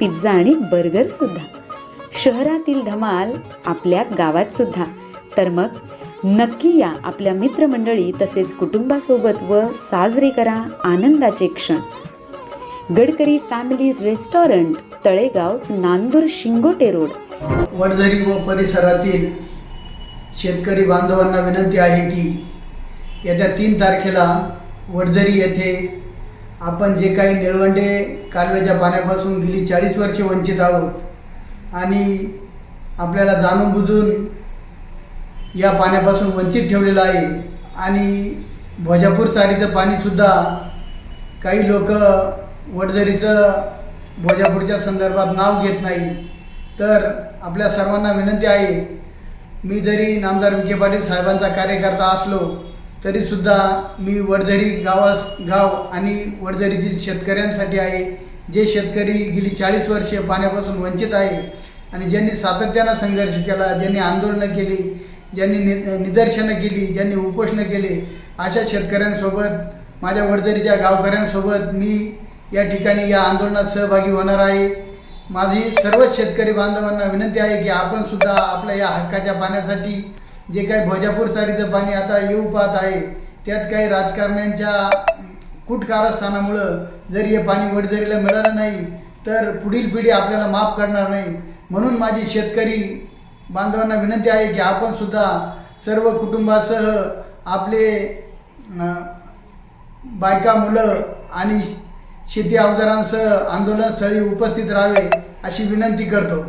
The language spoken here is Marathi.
पिझ्झा आणि बर्गर सुद्धा. शहरातील धमाल आपल्या गावात सुद्धा. तर मग नक्की या आपल्या मित्रमंडळी तसेच कुटुंबासोबत व साजरे करा आनंदाचे क्षण. Gadkari family restaurant Talegaon Nandur Shingote road. Vadzari व परिसरातील शेतकरी बांधवांना विनंती आहे की येत्या तीन तारखेला वडझरी येथे आपण जे काही निळवंडे कालव्याच्या पाण्यापासून गेली चाळीस वर्षे वंचित आहोत आणि आपल्याला जाणून बुजून या पाण्यापासून वंचित ठेवलेलं आहे आणि भोजापूर चारीचं पाणीसुद्धा काही लोक वडझरीचं भोजापूरच्या संदर्भात नाव घेत नाही. तर आपल्या सर्वांना विनंती आहे मी जरी नामदार विखे पाटील साहेबांचा कार्यकर्ता असलो तरीसुद्धा मी वडझरी गावास गाव आणि वडझरीतील शेतकऱ्यांसाठी आहे. जे शेतकरी गेली चाळीस वर्षे पाण्यापासून वंचित आहे आणि ज्यांनी सातत्यानं संघर्ष केला ज्यांनी आंदोलनं केली ज्यांनी नि निदर्शनं केली ज्यांनी उपोषणं केले अशा शेतकऱ्यांसोबत माझ्या वडझरीच्या गावकऱ्यांसोबत मी या ठिकाणी या आंदोलनात सहभागी होणार आहे. माझी सर्वच शेतकरी बांधवांना विनंती आहे की आपणसुद्धा आपल्या या हक्काच्या पाण्यासाठी जे काही भोजापूर चारीचं पाणी आता येऊ पाहत आहे त्यात काही राजकारण्यांच्या कुटकारस्थानामुळं जर हे पाणी वडजरीला मिळालं नाही तर पुढील पिढी आपल्याला माफ करणार नाही. म्हणून माझी शेतकरी बांधवांना विनंती आहे की आपण सुद्धा सर्व कुटुंबासह आपले बायका मुलं आणि शेती अवजारांसह आंदोलनस्थळी उपस्थित राहावे अशी विनंती करतो.